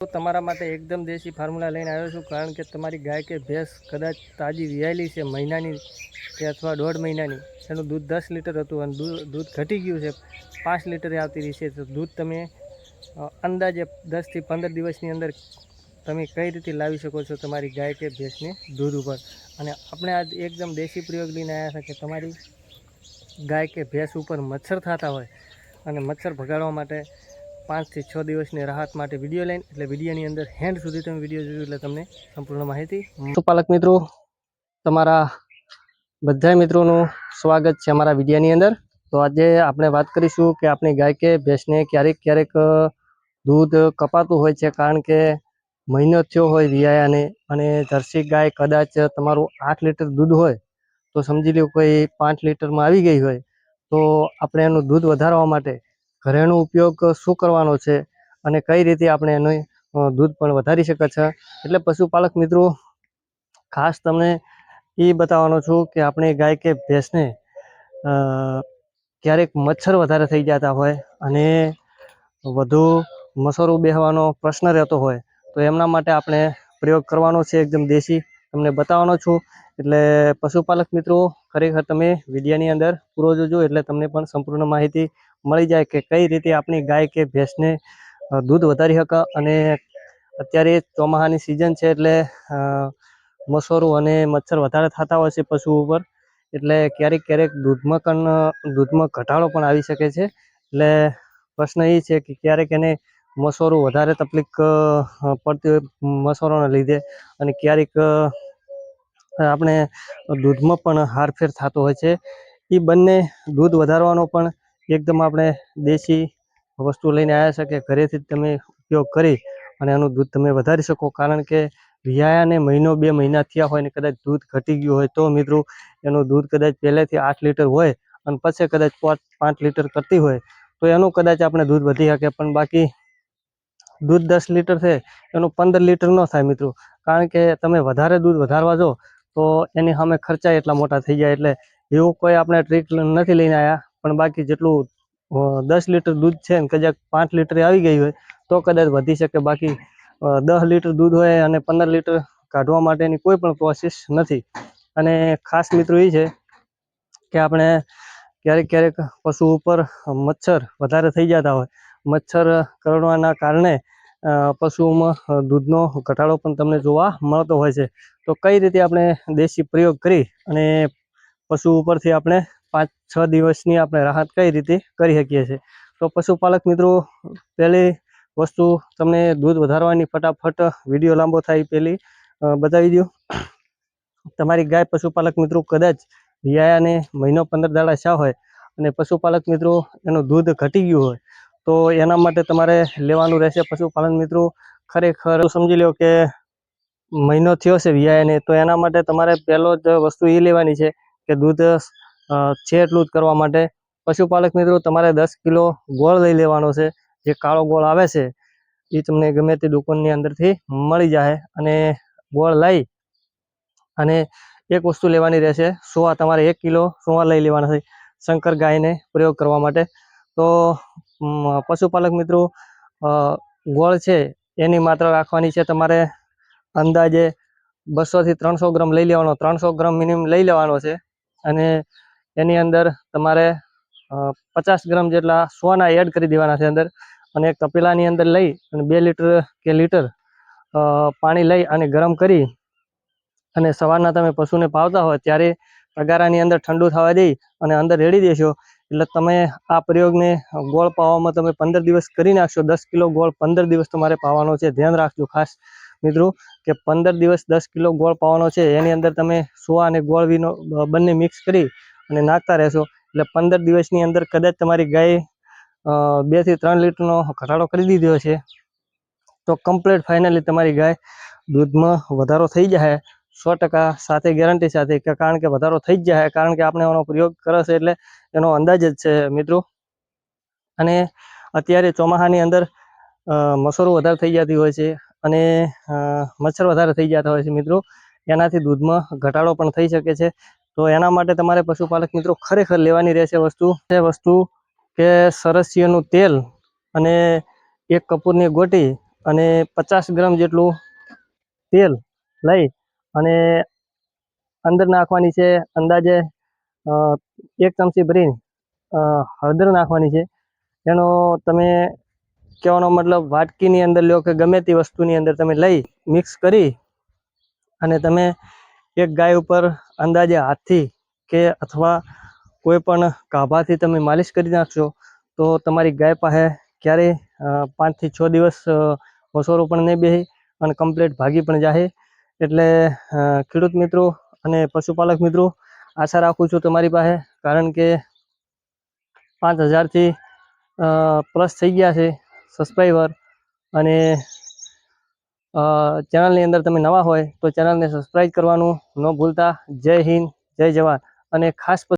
તો તમારા માટે એકદમ દેશી ફોર્મ્યુલા લઈને આવ્યો છું, કારણ કે તમારી ગાય કે ભેંસ કદાચ તાજી વિયાયેલી છે મહિનાની કે અથવા દોઢ મહિનાની. એનું દૂધ દસ લીટર હતું અને દૂધ દૂધ ઘટી ગયું છે, પાંચ લીટરે આવતી રહી છે. તો દૂધ તમે અંદાજે દસથી પંદર દિવસની અંદર તમે કઈ રીતે લાવી શકો છો તમારી ગાય કે ભેંસને દૂધ ઉપર? અને આપણે આજ એકદમ દેશી પ્રયોગ લઈને આવ્યા છે કે તમારી ગાય કે ભેંસ ઉપર મચ્છર થતા હોય અને મચ્છર ભગાડવા માટે પાંચથી છ દિવસની રાહત માટે વીડિયો લઈને, એટલે વિડીયોની અંદર હેન્ડ સુધી તમે વીડિયો જોયું એટલે તમને સંપૂર્ણ માહિતી પશુપાલક મિત્રો, તમારા બધા મિત્રોનું સ્વાગત છે અમારા વિડીયાની અંદર. તો આજે આપણે વાત કરીશું કે આપણી ગાય કે ભેંસને ક્યારેક ક્યારેક દૂધ કપાતું હોય છે, કારણ કે મહિનો થયો હોય વિયાયાને, અને જર્સી ગાય કદાચ તમારું આઠ લીટર દૂધ હોય, તો સમજી લો કોઈ પાંચ લીટરમાં આવી ગઈ હોય, તો આપણે એનું દૂધ વધારવા માટે ઘરેણું ઉપયોગ શું કરવાનો છે અને કઈ રીતે આપણે એનું દૂધ પણ વધારી શકે છે એટલે પશુપાલક મિત્રો, ખાસ તમને એ બતાવવાનો છું કે આપણે ગાય કે ભેંસને ક્યારેક મચ્છર વધારે થઈ જતા હોય અને વધુ મસરો બેહવાનો પ્રશ્ન રહેતો હોય, તો એમના માટે આપણે પ્રયોગ કરવાનો છે એકદમ દેશી. તમને બતાવવાનો છું, એટલે પશુપાલક મિત્રો, ખરેખર તમે વિડીયાની અંદર પૂરો જોજો, એટલે તમને પણ સંપૂર્ણ માહિતી મળી જાય કે કઈ રીતે આપણી ગાય કે ભેંસને દૂધ વધારી શકે અને અત્યારે ચોમાહાની સિઝન છે એટલે મસોરું અને મચ્છર વધારે થતા હોય છે પશુ ઉપર. એટલે ક્યારેક ક્યારેક દૂધમાં પણ, દૂધમાં ઘટાડો પણ આવી શકે છે. એટલે પ્રશ્ન એ છે કે ક્યારેક એને મસોરું વધારે તકલીફ પડતી હોય મસોરાના લીધે અને ક્યારેક આપણે દૂધમાં પણ હારફેર થતો હોય છે. એ બંને દૂધ વધારવાનો પણ એકદમ આપણે દેશી વસ્તુ લઈને આવ્યા છે કે ઘરેથી જ તમે ઉપયોગ કરી અને એનું દૂધ તમે વધારી શકો. કારણ કે વિયાયાને મહિનો બે મહિના થયા હોય ને કદાચ દૂધ ઘટી ગયું હોય તો મિત્રો એનું દૂધ કદાચ પહેલેથી આઠ લીટર હોય અને પછી કદાચ પાંચ લીટર કરતી હોય તો એનું કદાચ આપણે દૂધ વધી શકે. પણ બાકી દૂધ દસ લીટર છે, એનું પંદર લીટર ન થાય મિત્રો. કારણ કે તમે વધારે દૂધ વધારવા જો તો એની સામે ખર્ચા એટલા મોટા થઈ જાય. એટલે એવું કોઈ આપણે ટ્રીક નથી લઈને આવ્યા. પણ બાકી જેટલું દસ લીટર દૂધ છે ને કદાચ પાંચ લીટરે આવી ગઈ હોય, તો કદાચ વધી શકે. બાકી દસ લીટર દૂધ હોય અને પંદર લીટર કાઢવા માટેની કોઈ પણ પ્રોસેસ નથી. અને ખાસ મિત્રો એ છે કે આપણે ક્યારેક ક્યારેક પશુ ઉપર મચ્છર વધારે થઈ જતા હોય. મચ્છર કરડવાના કારણે પશુઓમાં દૂધનો ઘટાડો પણ તમને જોવા મળતો હોય છે. તો કઈ રીતે આપણે દેશી પ્રયોગ કરી અને પશુ ઉપરથી આપણે પાંચ છ દિવસની આપણે રાહત કઈ રીતે કરી શકીએ છીએ? તો પશુપાલક મિત્રો, પહેલી વસ્તુ તમને દૂધ વધારવાની ફટાફટ વીડિયો લાંબો થાય પહેલી બતાવી દઉં. તમારી ગાય પશુપાલક મિત્રો કદાચ વિયાયાને મહિનો પંદર દાડા શા હોય અને પશુપાલક મિત્રો એનું દૂધ ઘટી ગયું હોય, તો એના માટે તમારે લેવાનું રહેશે પશુપાલન મિત્રો ખરેખર સમજી લો કે મહિનો થયો છે વિયાયાને, તો એના માટે તમારે પહેલો જ વસ્તુ એ લેવાની છે કે દૂધ છે એટલું જ કરવા માટે. પશુપાલક મિત્રો, તમારે દસ કિલો ગોળ લઈ લેવાનો છે. જે કાળો ગોળ આવે છે, એ તમને ગમે તે દુકાનની અંદરથી મળી જાય અને ગોળ લઈ અને એક વસ્તુ લેવાની રહેશે, સોવા. તમારે એક કિલો સોવા લઈ લેવાના છે, શંકર ગાયને પ્રયોગ કરવા માટે. તો પશુપાલક મિત્રો ગોળ છે, એની માત્રા રાખવાની છે. તમારે અંદાજે બસોથી ત્રણસો ગ્રામ લઈ લેવાનો. ત્રણસો ગ્રામ મિનિમમ લઈ લેવાનો છે. અને એની અંદર તમારે પચાસ ગ્રામ જેટલા સોના એડ કરી દેવાના છે અંદર. અને એક તપેલાની અંદર લઈ અને બે લીટર કે લીટર પાણી લઈ અને ગરમ કરી અને સવારના તમે પશુને પાવતા હોય ત્યારે તગારાની અંદર ઠંડુ થવા દઈ અને અંદર રેડી દેશો. એટલે તમે આ પ્રયોગને ગોળ પાવામાં તમે પંદર દિવસ કરી નાખશો. દસ કિલો ગોળ પંદર દિવસ તમારે પાવાનો છે. ધ્યાન રાખજો ખાસ મિત્રો કે પંદર દિવસ દસ કિલો ગોળ પાવાનો છે. એની અંદર તમે સોવા અને ગોળ વીનો બંને મિક્સ કરી અને નાખતા રહેશો. એટલે પંદર દિવસની અંદર કદાચ તમારી ગાય બેથી ત્રણ લીટરનો ઘટાડો કરી દીધો છે તો કમ્પ્લીટ ફાઇનલી તમારી ગાય દૂધમાં વધારો થઈ જાય સો ટકા સાથે ગેરંટી સાથે, કે કારણ કે વધારો થઈ જ જાય કારણ કે આપણે એનો પ્રયોગ કરે એટલે એનો અંદાજ જ છે મિત્રો. અને અત્યારે ચોમાસાની અંદર મસરો વધારે થઈ જતી હોય છે અને મચ્છર વધારે થઈ જતા હોય છે મિત્રો. એનાથી દૂધમાં ઘટાડો પણ થઈ શકે છે. તો એના માટે તમારે પશુપાલક મિત્રો ખરેખર લેવાની રહેશે વસ્તુ. એ વસ્તુ કે સરસિયાનું તેલ અને એક કપૂરની ગોટી અને પચાસ ગ્રામ જેટલું તેલ લઈ અને અંદર નાખવાની છે અંદાજે એક ચમચી ભરી હળદર નાખવાની છે. એનો તમે કહેવાનો મતલબ વાટકીની અંદર લ્યો કે ગમે તે વસ્તુની અંદર તમે લઈ મિક્સ કરી અને તમે એક ગાય ઉપર અંદાજે હાથથી કે અથવા કોઈ પણ કાભાથી તમે માલિશ કરી નાખશો, તો તમારી ગાય પાસે ક્યારેય પાંચથી છ દિવસ વસોરો પણ નહીં બેહે અને કમ્પ્લીટ ભાગી પણ જાહે. એટલે ખેડૂત મિત્રો અને પશુપાલક મિત્રો, આશા રાખું છું તમારી પાસે, કારણ કે પાંચ હજારથી પ્લસ થઈ ગયા છે સબસ્ક્રાઈબર અને ચેનલની અંદર તમે નવા હોય તો ચેનલને સબસ્ક્રાઈબ કરવાનું. ન ભૂલતા. જય હિન્દ, જય જવાન. અને ખાસ